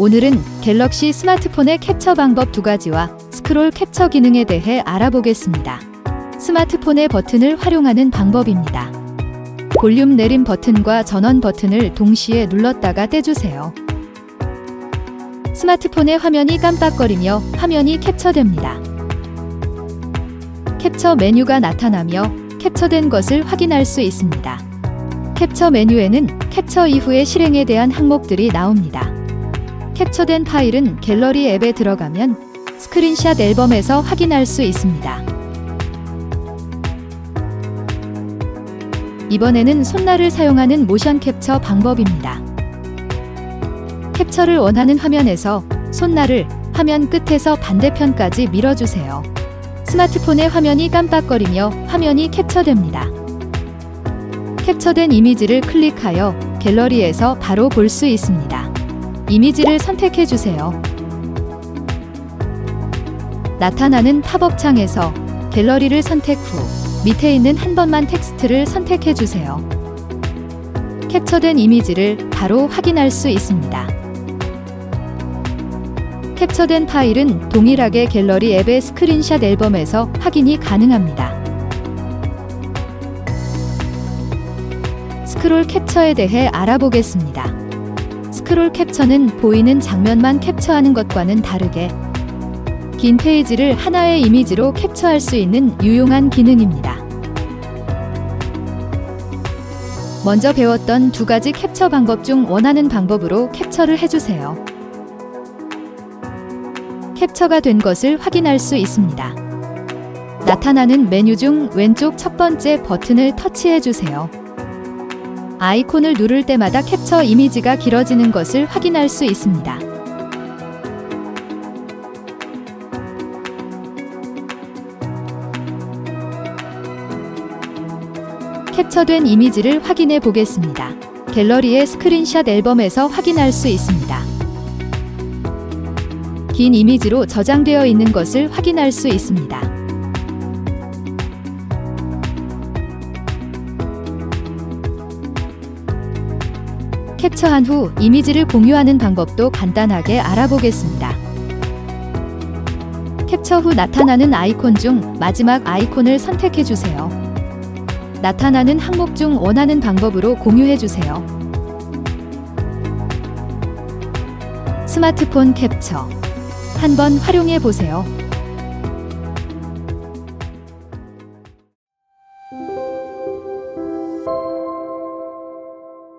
오늘은 갤럭시 스마트폰의 캡처 방법 두 가지와 스크롤 캡처 기능에 대해 알아보겠습니다. 스마트폰의 버튼을 활용하는 방법입니다. 볼륨 내림 버튼과 전원 버튼을 동시에 눌렀다가 떼주세요. 스마트폰의 화면이 깜빡거리며 화면이 캡처됩니다. 캡처 메뉴가 나타나며 캡처된 것을 확인할 수 있습니다. 캡처 메뉴에는 캡처 이후의 실행에 대한 항목들이 나옵니다. 캡처된 파일은 갤러리 앱에 들어가면 스크린샷 앨범에서 확인할 수 있습니다. 이번에는 손날을 사용하는 모션 캡처 방법입니다. 캡처를 원하는 화면에서 손날을 화면 끝에서 반대편까지 밀어주세요. 스마트폰의 화면이 깜빡거리며 화면이 캡처됩니다. 캡처된 이미지를 클릭하여 갤러리에서 바로 볼 수 있습니다. 이미지를 선택해 주세요. 나타나는 팝업 창에서 갤러리를 선택 후 밑에 있는 한 번만 텍스트를 선택해 주세요. 캡처된 이미지를 바로 확인할 수 있습니다. 캡처된 파일은 동일하게 갤러리 앱의 스크린샷 앨범에서 확인이 가능합니다. 스크롤 캡처에 대해 알아보겠습니다. 스크롤 캡처는 보이는 장면만 캡처하는 것과는 다르게 긴 페이지를 하나의 이미지로 캡처할 수 있는 유용한 기능입니다. 먼저 배웠던 두 가지 캡처 방법 중 원하는 방법으로 캡처를 해주세요. 캡처가 된 것을 확인할 수 있습니다. 나타나는 메뉴 중 왼쪽 첫 번째 버튼을 터치해 주세요. 아이콘을 누를 때마다 캡처 이미지가 길어지는 것을 확인할 수 있습니다. 캡처된 이미지를 확인해 보겠습니다. 갤러리의 스크린샷 앨범에서 확인할 수 있습니다. 긴 이미지로 저장되어 있는 것을 확인할 수 있습니다. 캡처한 후 이미지를 공유하는 방법도 간단하게 알아보겠습니다. 캡처 후 나타나는 아이콘 중 마지막 아이콘을 선택해 주세요. 나타나는 항목 중 원하는 방법으로 공유해 주세요. 스마트폰 캡처 한번 활용해 보세요.